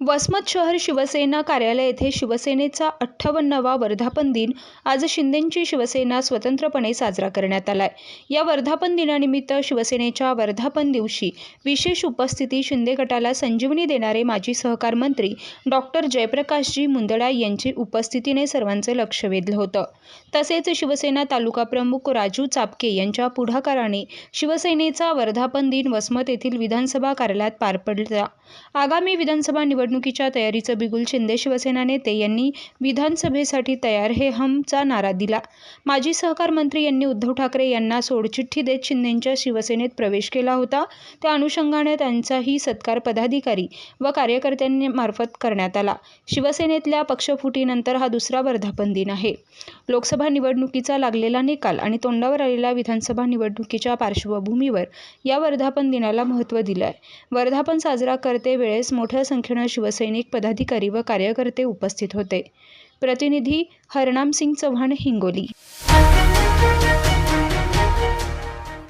वसमत शहर शिवसेना कार्यालय येथे शिवसेनेचा अठ्ठावन्नावा वर्धापन दिन आज शिंदेंची शिवसेना स्वतंत्रपणे साजरा करण्यात आलाय. या वर्धापन दिनानिमित्त शिवसेनेच्या वर्धापन दिवशी विशेष उपस्थिती शिंदे गटाला संजीवनी देणारे माजी सहकार मंत्री डॉक्टर जयप्रकाशजी मुंदडा यांची उपस्थितीने सर्वांचं लक्ष वेधलं होतं. तसेच शिवसेना तालुका प्रमुख राजू चापके यांच्या पुढाकाराने शिवसेनेचा वर्धापन दिन वसमत येथील विधानसभा कार्यालयात पार पडला. आगामी विधानसभा निवडणुकीच्या तयारीचं बिगुल शिंदे शिवसेना नेते यांनी विधानसभेसाठी तयार हे हमचा नारा दिला. माजी सहकार मंत्री यांनी उद्धव ठाकरे यांना सोडचिठ्ठी देत शिंदेंच्या शिवसेनेत प्रवेश केला होता. त्या अनुषंगाने त्यांचाही सत्कार पदाधिकारी व कार्यकर्त्यांमार्फत करण्यात आला. शिवसेनेतल्या पक्षफुटीनंतर हा दुसरा वर्धापन दिन आहे. लोकसभा निवडणुकीचा लागलेला निकाल आणि तोंडावर आलेल्या विधानसभा निवडणुकीच्या पार्श्वभूमीवर या वर्धापन दिनाला महत्त्व दिलं आहे वर्धापन साजरा करते वेळेस मोठ्या संख्येनं शिवसैनिक पदाधिकारी व कार्यकर्ते उपस्थित होते. प्रतिनिधी हरनाम सिंग चव्हाण हिंगोली.